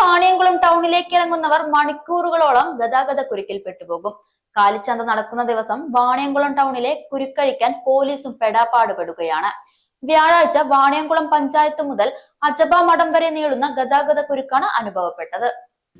വാണിയംകുളം ടൗണിലേക്ക് ഇറങ്ങുന്നവർ മണിക്കൂറുകളോളം ഗതാഗത കുരുക്കിൽ പെട്ടുപോകും കാലിച്ചന്ത നടക്കുന്ന ദിവസം വാണിയംകുളം ടൗണിലെ കുരുക്കഴിക്കാൻ പോലീസും പെടാപ്പാടുപെടുകയാണ്. വ്യാഴാഴ്ച വാണിയംകുളം പഞ്ചായത്ത് മുതൽ അജബ മഠം വരെ നീളുന്ന ഗതാഗത കുരുക്കാണ് അനുഭവപ്പെട്ടത്.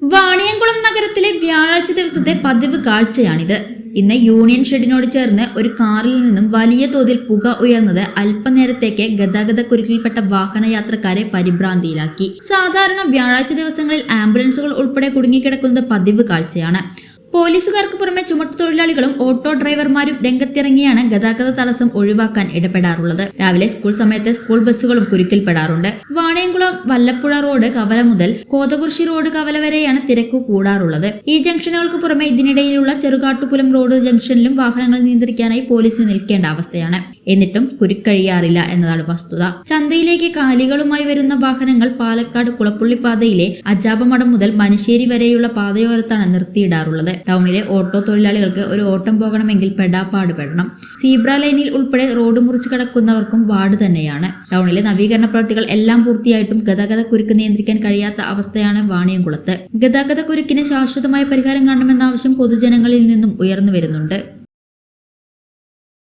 വാണിയംകുളം നഗരത്തിലെ വ്യാഴാഴ്ച ദിവസത്തെ പതിവ് കാഴ്ചയാണിത്. ഇന്ന് യൂണിയൻ ഷെഡിനോട് ചേർന്ന് ഒരു കാറിൽ നിന്നും വലിയ തോതിൽ പുക ഉയർന്നത് അല്പനേരത്തേക്ക് ഗതാഗത കുരുക്കിൽപ്പെട്ട വാഹനയാത്രക്കാരെ പരിഭ്രാന്തിയിലാക്കി. സാധാരണ വ്യാഴാഴ്ച ദിവസങ്ങളിൽ ആംബുലൻസുകൾ ഉൾപ്പെടെ കുടുങ്ങിക്കിടക്കുന്നത് പതിവ് കാഴ്ചയാണ്. പോലീസുകാർക്ക് പുറമെ ചുമട്ടുതൊഴിലാളികളും ഓട്ടോ ഡ്രൈവർമാരും രംഗത്തിറങ്ങിയാണ് ഗതാഗത തടസ്സം ഒഴിവാക്കാൻ ഇടപെടാറുള്ളത്. രാവിലെ സ്കൂൾ സമയത്ത് സ്കൂൾ ബസ്സുകളും കുരുക്കിൽപ്പെടാറുണ്ട്. വാണയംകുളം വല്ലപ്പുഴ റോഡ് കവല മുതൽ കോതകുർശി റോഡ് കവല വരെയാണ് തിരക്ക് കൂടാറുള്ളത്. ഈ ജംഗ്ഷനുകൾക്ക് പുറമെ ഇതിനിടയിലുള്ള ചെറുകാട്ടുപുലം റോഡ് ജംഗ്ഷനിലും വാഹനങ്ങൾ നിയന്ത്രിക്കാനായി പോലീസ് നിൽക്കേണ്ട അവസ്ഥയാണ്. എന്നിട്ടും കുരുക്കഴിയാറില്ല എന്നതാണ് വസ്തുത. ചന്തയിലേക്ക് കാലികളുമായി വരുന്ന വാഹനങ്ങൾ പാലക്കാട് കുളപ്പുള്ളി പാതയിലെ അജാപമഠം മുതൽ മനശ്ശേരി വരെയുള്ള പാതയോരത്താണ് നിർത്തിയിടാറുള്ളത്. ടൗണിലെ ഓട്ടോ തൊഴിലാളികൾക്ക് ഒരു ഓട്ടം പോകണമെങ്കിൽ പെടാപ്പാട് പെടണം. സീബ്ര ലൈനിൽ ഉൾപ്പെടെ റോഡ് മുറിച്ചു കിടക്കുന്നവർക്കും വാർഡ് തന്നെയാണ്. ടൗണിലെ നവീകരണ പ്രവൃത്തികൾ എല്ലാം പൂർത്തിയായിട്ടും ഗതാഗത കുരുക്ക് നിയന്ത്രിക്കാൻ കഴിയാത്ത അവസ്ഥയാണ് വാണിയംകുളത്ത്. ഗതാഗത കുരുക്കിന് ശാശ്വതമായ പരിഹാരം കാണണമെന്ന ആവശ്യം പൊതുജനങ്ങളിൽ നിന്നും ഉയർന്നു വരുന്നുണ്ട്.